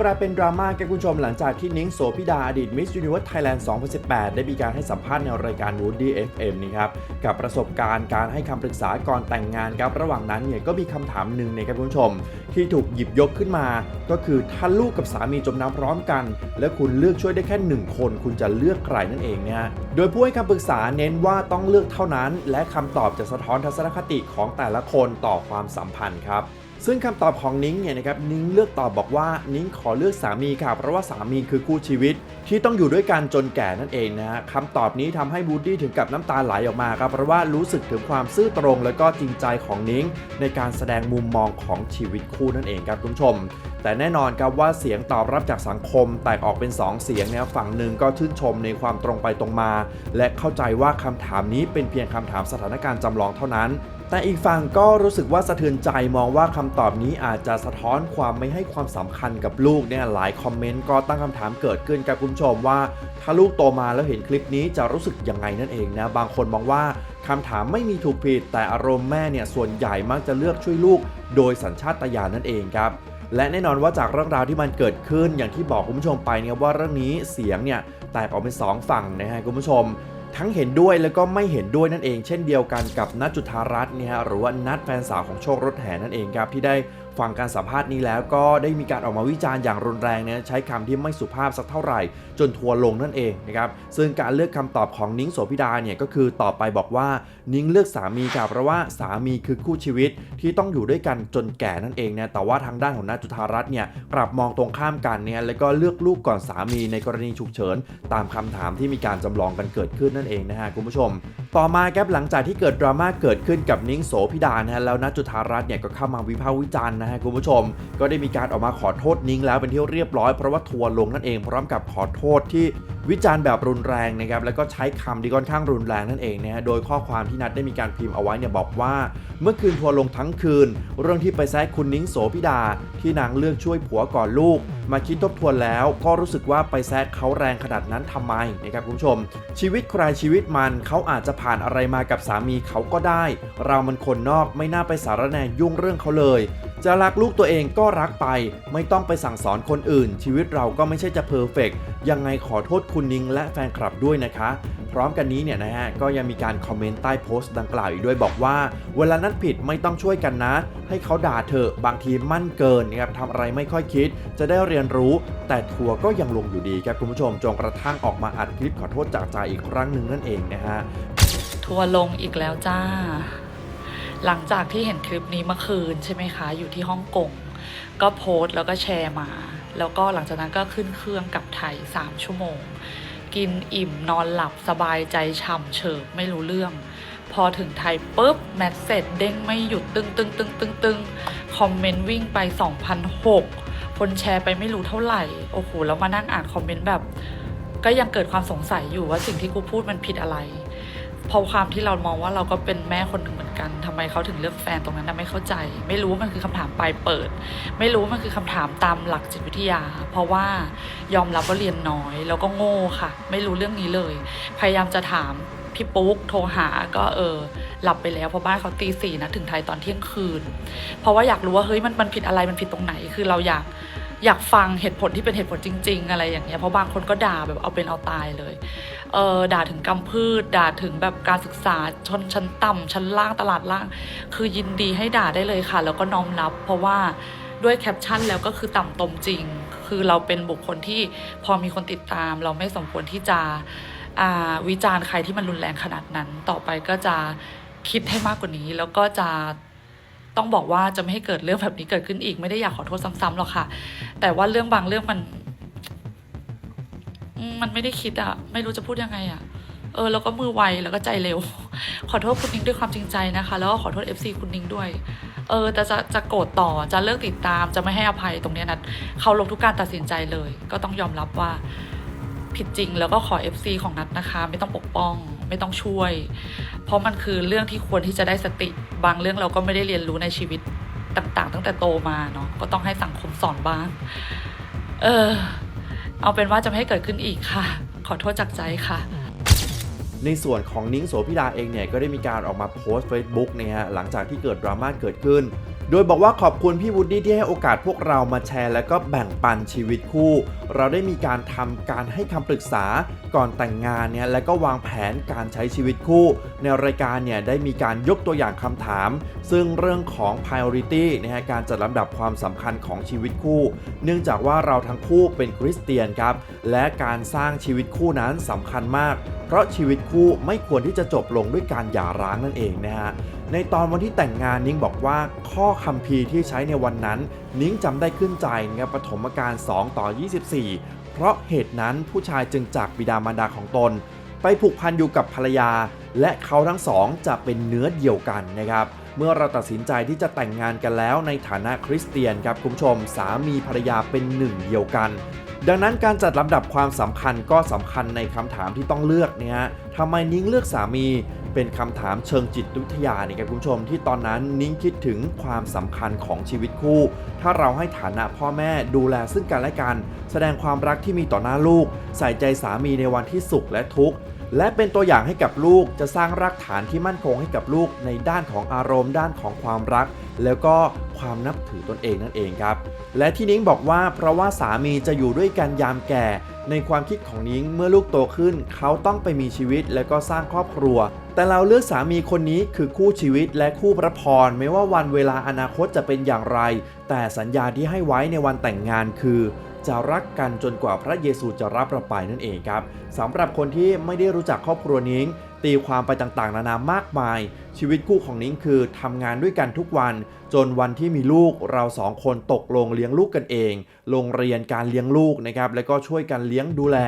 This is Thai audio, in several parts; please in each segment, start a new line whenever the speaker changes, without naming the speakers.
กลายเป็นดราม่าแก่คุณผู้ชมหลังจากที่นิ้งโสพิดาอดีต Miss Universe Thailand 2018 ได้มีการให้สัมภาษณ์ในรายการ Woody FM นี่ครับกับประสบการณ์การให้คำปรึกษาก่อนแต่งงานครับระหว่างนั้นเนี่ยก็มีคำถามหนึ่งนะครับคุณผู้ชม ที่ถูกหยิบยกขึ้นมา ก็คือถ้าลูกกับสามีจมน้ำพร้อมกัน และคุณเลือกช่วยได้แค่หนึ่งคน คุณจะเลือกใครนั่นเองเนี่ยโดยผู้ให้คำปรึกษาเน้นว่าต้องเลือกเท่านั้น และคำตอบจะสะท้อนทัศนคติของแต่ละคนต่อความสัมพันธ์ครับ ซึ่งคำตอบของนิ้งเนี่ยนะครับนิ้งเลือกตอบบอกว่านิ้งขอเลือกสามีค่ะเพราะว่าสามีคือคู่ชีวิต ที่ต้องอยู่ด้วยกันจนแก่นั่นเองนะฮะคำตอบนี้ทำให้บูดี้ถึงกับน้ำตาไหลออกมาครับเพราะว่ารู้สึกถึงความซื่อตรง และก็จริงใจของนิ้ง ในการแสดงมุมมองของชีวิตคู่นั่นเองครับคุณผู้ชม แต่แน่นอนครับว่าเสียงตอบรับจากสังคมแตกออกเป็น 2 เสียงนี่ยฝั่งหนึ่งก็ชื่นชมในความตรงไปตรงมา และเข้าใจว่าคำถามนี้เป็นเพียงคำถามสถานการณ์จำลองเท่านั้นแต่อีกฝั่งก็รู้สึกว่าสะเทือนใจมองว่าคำตอบนี้อาจจะสะท้อนความไม่ให้ความสำคัญกับลูกเนี่ยหลายคอมเมนต์ก็ตั้งคำถามเกิดขึ้นกับคุณผู้ชมว่า ถ้าลูกโตมาแล้วเห็นคลิปนี้จะรู้สึกยังไงนั่นเองนะบางคนมองว่าคำถามไม่มีถูกผิด แต่อารมณ์แม่เนี่ยส่วนใหญ่มักจะเลือกช่วยลูก โดยสัญชาตญาณนั่นเองครับและแน่นอนว่าจากเรื่องราวที่มันเกิดขึ้นอย่างที่บอกคุณผู้ชมไปเนี่ยว่าเรื่องนี้เสียงเนี่ยแตกออกเป็นสองฝั่งนะฮะคุณผู้ชม ทั้งเห็นด้วยแล้วก็ไม่เห็นด้วยนั่นเอง เช่นเดียวกันกับนัทจุธารัตน์เนี่ยฮะหรือว่านัทแฟนสาวของโชครถแห่นั่นเองครับที่ได้ ฟังการสัมภาษณ์นี้แล้วก็ได้มีการออกมาวิจารณ์อย่างรุนแรงเนี่ยใช้คำที่ไม่สุภาพสักเท่าไหร่ จนทัวร์ลงนั่นเองนะครับซึ่งการเลือกคำตอบของนิ้งโสพิดาเนี่ยก็คือตอบไปบอกว่านิ้งเลือกสามีค่ะเพราะว่าสามีคือคู่ชีวิตที่ต้องอยู่ด้วยกันจนแก่นั่นเองนะแต่ว่าทางด้านของนัทจุธารัตน์เนี่ยกลับมองตรงข้ามกันเนี่ยแล้วก็เลือกลูกก่อนสามีในกรณีฉุกเฉิน ตามคำถามที่มีการจำลองกันเกิดขึ้นนั่นเองนะฮะคุณผู้ชม ต่อมาครับหลังจากที่เกิดดราม่าเกิดขึ้นกับนิ้งโสพิดานะฮะแล้วนัทจุธารัตน์เนี่ยก็เข้ามาวิพากษ์วิจารณ์นะฮะคุณผู้ชม ก็ได้มีการออกมาขอโทษนิ้งแล้วเป็นที่เรียบร้อยเพราะว่าทัวร์ลงนั่นเองพร้อมกับขอโทษที่วิจารณ์แบบรุนแรงนะครับแล้วก็ใช้คำที่ค่อนข้างรุนแรงนั่นเองนะฮะโดยข้อความที่นัทได้มีการพิมพ์เอาไว้เนี่ยบอกว่า เมื่อคืนทัวร์ลงทั้งคืน เรื่องที่ไปแซะคุณนิ้งโสพิดา ที่นางเลือกช่วยผัวก่อนลูก มาคิดทบทวนแล้ว ก็รู้สึกว่าไปแซะเขาแรงขนาดนั้นทำไมนะครับคุณผู้ชม ชีวิตใครชีวิตมันเขาอาจจะผ่านอะไรมากับสามีเขาก็ได้ เรามันคนนอกไม่น่าไปสารแนยุ่งเรื่องเขาเลย จะรักลูกตัวเองก็รักไป ไม่ต้องไปสั่งสอนคนอื่น ชีวิตเราก็ไม่ใช่จะเพอร์เฟกยังไงขอโทษคุณนิงและแฟนคลับด้วยนะคะ พร้อมกันนี้เนี่ยนะฮะก็ยังมีการคอมเมนต์ใต้โพสต์ดังกล่าวอีกด้วยบอกว่า เวลานั้นผิดไม่ต้องช่วยกันนะ ให้เขาด่าเถอะบางทีมั่นเกินนะครับทำอะไรไม่ค่อยคิด จะได้เรียนรู้ แต่ทัวร์ก็ยังลงอยู่ดีครับคุณผู้ชมจนกระทั่งออกมาอัดคลิปขอโทษจากใจอีกครั้งหนึ่งนั่นเองนะฮะ
ทัวลงอีกแล้วจ้า หลังจากที่เห็นคลิปนี้เมื่อคืนใช่ไหมคะ อยู่ที่ฮ่องกง ก็โพสต์แล้วก็แชร์มา แล้วก็หลังจากนั้นก็ขึ้นเครื่องกลับไทย 3 ชั่วโมง กินอิ่มนอนหลับสบายใจฉ่ำเฉิบไม่รู้เรื่อง พอถึงไทยปุ๊บ แมสเซจเด้งไม่หยุดตึงตึงตึงตึงตึงคอมเมนต์วิ่งไป 2,006คนแชร์ไปไม่รู้เท่าไหร่ โอ้โห แล้วมานั่งอ่านคอมเมนต์แบบ ก็ยังเกิดความสงสัยอยู่ว่าสิ่งที่กูพูดมันผิดอะไรเพราะความที่เรามองว่าเราก็เป็นแม่คนหนึ่งเหมือน กันทำไมเขาถึงเลือกแฟนตรงนั้นนะไม่เข้าใจ ไม่รู้ว่ามันคือคำถามปลายเปิด ไม่รู้ว่ามันคือคำถามตามหลักจิตวิทยา เพราะว่ายอมรับว่าเรียนน้อย แล้วก็โง่ค่ะ ไม่รู้เรื่องนี้เลย พยายามจะถามพี่ปุ๊กโทรหาก็เออหลับไปแล้วเพราะบ้านเขาตีสี่นะถึงไทยตอนเที่ยงคืน เพราะว่าอยากรู้ว่าเฮ้ยมันมันผิดอะไรมันผิดตรงไหนคือเราอยาก อยากฟังเหตุผลที่เป็นเหตุผลจริง ๆ อะไรอย่างเงี้ยเพราะบางคนก็ด่าแบบเอาเป็นเอาตายเลยเออด่าถึงกำพืช ด่าถึงแบบการศึกษาชนชั้นต่ำชั้นล่างตลาดล่าง คือยินดีให้ด่าได้เลยค่ะ แล้วก็น้อมรับ เพราะว่าด้วยแคปชั่นแล้วก็คือต่ำตมจริง คือเราเป็นบุคคลที่พอมีคนติดตาม เราไม่สมควรที่จะวิจารณ์ใครที่มันรุนแรงขนาดนั้น ต่อไปก็จะคิดให้มากกว่านี้แล้วก็จะ ต้องบอกว่าจะไม่ให้เกิดเรื่องแบบนี้เกิดขึ้นอีกไม่ได้อยากขอโทษซ้ำๆหรอกค่ะ แต่ว่าเรื่องบางเรื่องมัน มันไม่ได้คิดอะไม่รู้จะพูดยังไงอะเออแล้วก็มือไวแล้วก็ใจเร็ว ขอโทษคุณนิ้งด้วยความจริงใจนะคะ แล้วก็ขอโทษ FC คุณนิ้งด้วย เออ แต่จะจะโกรธต่อจะเลิกติดตามจะไม่ให้อภัยตรงเนี้ยนะเขาลงทุกการตัดสินใจเลย ก็ต้องยอมรับว่า ผิดจริงแล้วก็ขอ FC ของนัดนะคะ ไม่ต้องปกป้อง ไม่ต้องช่วย เพราะมันคือเรื่องที่ควรที่จะได้สติ บางเรื่องเราก็ไม่ได้เรียนรู้ในชีวิตต่างๆ ตั้งแต่โตมาเนาะก็ต้องให้สังคมสอนบ้าง เออ เอาเป็นว่าจะไม่ให้เกิดขึ้นอีกค่ะ ขอโทษจากใจค่ะ
ในส่วนของนิ้งโสพิดาเองเนี่ยก็ได้มีการออกมาโพสต์ Facebook เนี่ยฮะหลังจากที่เกิดดราม่าเกิดขึ้น โดยบอกว่าขอบคุณพี่วูดดี้ที่ให้โอกาสพวกเรามาแชร์ และก็แบ่งปันชีวิตคู่ เราได้มีการทำการให้คำปรึกษาก่อนแต่งงานเนี่ยและก็วางแผนการใช้ชีวิตคู่ ในรายการเนี่ยได้มีการยกตัวอย่างคำถาม ซึ่งเรื่องของ priority นะฮะการจัดลำดับความสำคัญของชีวิตคู่ เนื่องจากว่าเราทั้งคู่เป็นคริสเตียนครับและการสร้างชีวิตคู่นั้นสำคัญมากเพราะชีวิตคู่ไม่ควรที่จะจบลงด้วยการหย่าร้างนั่นเองนะฮะ ในตอนวันที่แต่งงานนิ้งบอกว่าข้อคัมภีร์ที่ใช้ในวันนั้น นิ้งจำได้ขึ้นใจนะครับปฐมกาล2ต่อ 24 เพราะเหตุนั้นผู้ชายจึงจากบิดามารดาของตน ไปผูกพันอยู่กับภรรยา และเขาทั้งสองจะเป็นเนื้อเดียวกันนะครับเมื่อเราตัดสินใจที่จะแต่งงานกันแล้วในฐานะคริสเตียนครับคุณผู้ชมสามีภรรยาเป็นหนึ่งเดียวกัน ดังนั้นการจัดลำดับความสำคัญก็สำคัญในคำถามที่ต้องเลือกเนี่ยฮะทำไมนิ้งเลือกสามีเป็นคำถามเชิงจิตวิทยาเนี่ยครับคุณผู้ชม ที่ตอนนั้นนิ้งคิดถึงความสำคัญของชีวิตคู่ ถ้าเราให้ฐานะพ่อแม่ดูแลซึ่งกันและกัน แสดงความรักที่มีต่อหน้าลูก ใส่ใจสามีในวันที่สุขและทุกข์ และเป็นตัวอย่างให้กับลูกจะสร้างรากฐานที่มั่นคงให้กับลูกในด้านของอารมณ์ ด้านของความรัก แล้วก็ความนับถือตนเองนั่นเองครับ และที่นิ้งบอกว่าเพราะว่าสามีจะอยู่ด้วยกันยามแก่ ในความคิดของนิ้งเมื่อลูกโตขึ้น เขาต้องไปมีชีวิตแล้วก็สร้างครอบครัว แต่เราเลือกสามีคนนี้คือคู่ชีวิตและคู่พระพรไม่ว่าวันเวลาอนาคตจะเป็นอย่างไร แต่สัญญาที่ให้ไว้ในวันแต่งงานคือ จะรักกันจนกว่าพระเยซูจะรับเราไปนั่นเองครับสำหรับคนที่ไม่ได้รู้จักครอบครัวนิ้งตีความไปต่างๆ นานามากมาย ชีวิตคู่ของนิ้งคือทำงานด้วยกันทุกวัน จนวันที่มีลูกเราสองคนตกลงเลี้ยงลูกกันเอง โรงเรียนการเลี้ยงลูกนะครับแล้วก็ช่วยกันเลี้ยงดูแล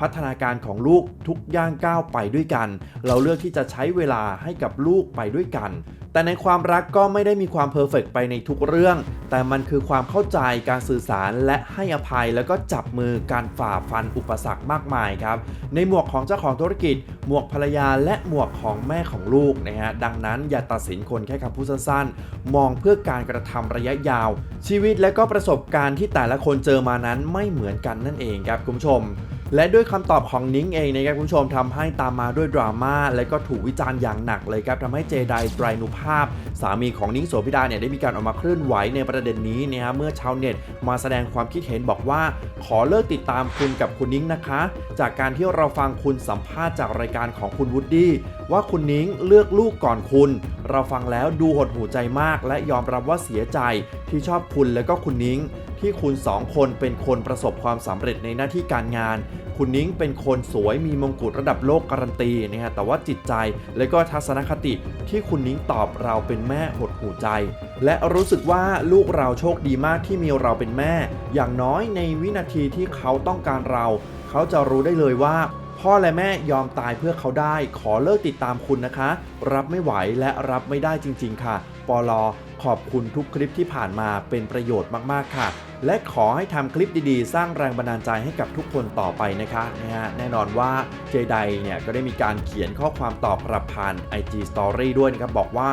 พัฒนาการของลูกทุกย่างก้าวไปด้วยกัน เราเลือกที่จะใช้เวลาให้กับลูกไปด้วยกัน แต่ในความรักก็ไม่ได้มีความเพอร์เฟกไปในทุกเรื่อง แต่มันคือความเข้าใจการสื่อสารและให้อภัยแล้วก็จับมือการฝ่าฟันอุปสรรคมากมายครับในหมวกของเจ้าของธุรกิจ หมวกภรรยาและหมวกของแม่ของลูกนะฮะดังนั้นอย่าตัดสินคนแค่คำพูดสั้นๆ มองเพื่อการกระทำระยะยาว ชีวิตและก็ประสบการณ์ที่แต่ละคนเจอมานั้นไม่เหมือนกันนั่นเองครับคุณผู้ชมและด้วยคำตอบของนิ้งเองนะครับคุณผู้ชมทำให้ตามมาด้วยดราม่าและก็ถูกวิจารณ์อย่างหนักเลยครับทำให้เจไดไตรนุภาพ สามีของนิ้งโสภิดาเนี่ยได้มีการออกมาเคลื่อนไหวในประเด็นนี้นะฮะเมื่อชาวเน็ต มาแสดงความคิดเห็นบอกว่า ขอเลิกติดตามคุณกับคุณนิ้งนะคะ จากการที่เราฟังคุณสัมภาษณ์จากรายการของคุณวูดดี้ ว่าคุณนิ้งเลือกลูกก่อนคุณ เราฟังแล้วดูหดหูใจมาก และยอมรับว่าเสียใจที่ชอบคุณและก็คุณนิ้ง ที่คุณสองคนเป็นคนประสบความสำเร็จในหน้าที่การงาน คุณนิ้งเป็นคนสวยมีมงกุฎระดับโลกการันตีนะฮะแต่ว่าจิตใจและก็ทัศนคติที่คุณนิ้งตอบเราเป็นแม่หดหูใจ และรู้สึกว่าลูกเราโชคดีมากที่มีเราเป็นแม่ อย่างน้อยในวินาทีที่เขาต้องการเรา เขาจะรู้ได้เลยว่า พ่อและแม่ยอมตายเพื่อเขาได้ ขอเลิกติดตามคุณนะคะ รับไม่ไหวและรับไม่ได้จริง ๆ ค่ะปอลอขอบคุณทุกคลิปที่ผ่านมาเป็นประโยชน์มากๆค่ะ และขอให้ทำคลิปดีๆ สร้างแรงบันดาลใจให้กับทุกคนต่อไปนะคะนะฮะแน่นอนว่าเจไดเนี่ยก็ได้มีการเขียนข้อความตอบกลับผ่าน IG Story ด้วยนะครับบอกว่า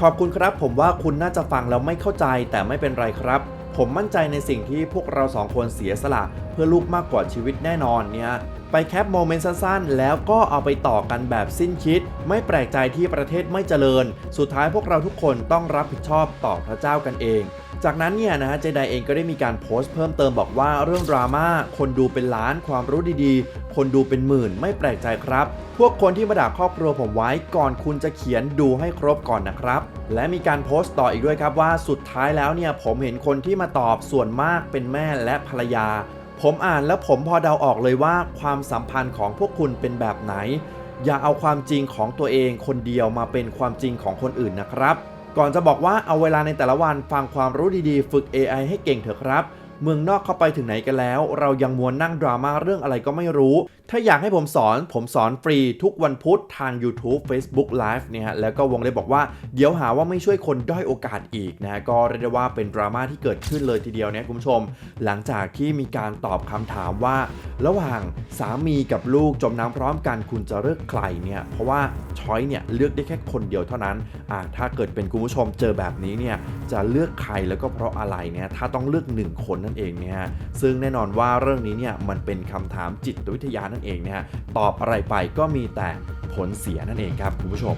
ขอบคุณครับ ผมว่าคุณน่าจะฟังแล้วไม่เข้าใจแต่ไม่เป็นไรครับผมมั่นใจในสิ่งที่พวกเราสองคนเสียสละเพื่อลูกมากกว่าชีวิตแน่นอนเนี่ย ไปแคปโมเมนต์สั้นๆ แล้วก็เอาไปต่อกันแบบสิ้นคิด ไม่แปลกใจที่ประเทศไม่เจริญ สุดท้ายพวกเราทุกคนต้องรับผิดชอบต่อพระเจ้ากันเอง จากนั้นเนี่ยนะฮะเจไดเองก็ได้มีการโพสต์เพิ่มเติมบอกว่าเรื่องดราม่าคนดูเป็นล้านความรู้ดีๆ คนดูเป็นหมื่นไม่แปลกใจครับ พวกคนที่มาด่าครอบครัวผมไว้ก่อนคุณจะเขียนดูให้ครบก่อนนะครับ และมีการโพสต์ต่ออีกด้วยครับว่าสุดท้ายแล้วเนี่ยผมเห็นคนที่มาตอบส่วนมากเป็นแม่และภรรยา ผมอ่านแล้วผมพอเดาออกเลยว่าความสัมพันธ์ของพวกคุณเป็นแบบไหน อย่าเอาความจริงของตัวเองคนเดียวมาเป็นความจริงของคนอื่นนะครับ ก่อนจะบอกว่าเอาเวลาในแต่ละวันฟังความรู้ดีๆ ฝึก AI ให้เก่งเถอะครับ เมืองนอกเข้าไปถึงไหนกันแล้ว เรายังมัวนั่งดราม่าเรื่องอะไรก็ไม่รู้ ถ้าอยากให้ผมสอน ผมสอนฟรีทุกวันพุธทาง YouTube Facebook Live เนี่ยฮะ แล้วก็วงเล็บบอกว่า เดี๋ยวหาว่าไม่ช่วยคนด้อยโอกาสอีกนะฮะก็เรียกได้ว่าเป็นดราม่าที่เกิดขึ้นเลยทีเดียวเนี่ยคุณผู้ชม หลังจากที่มีการตอบคำถามว่า ระหว่างสามีกับลูกจมน้ำพร้อมกันคุณจะเลือกใครเนี่ย เพราะว่าช้อยเนี่ยเลือกได้แค่คนเดียวเท่านั้นอ่าถ้าเกิดเป็นคุณผู้ชมเจอแบบนี้เนี่ยจะเลือกใครแล้วก็เพราะอะไรเนี่ย ถ้าต้องเลือกหนึ่งคนนั่นเองนะฮะซึ่งแน่นอนว่าเรื่องนี้เนี่ยมันเป็นคำถามจิตวิทยานั่นเองนะฮะตอบอะไรไปก็มีแต่ผลเสียนั่นเองครับคุณผู้ชม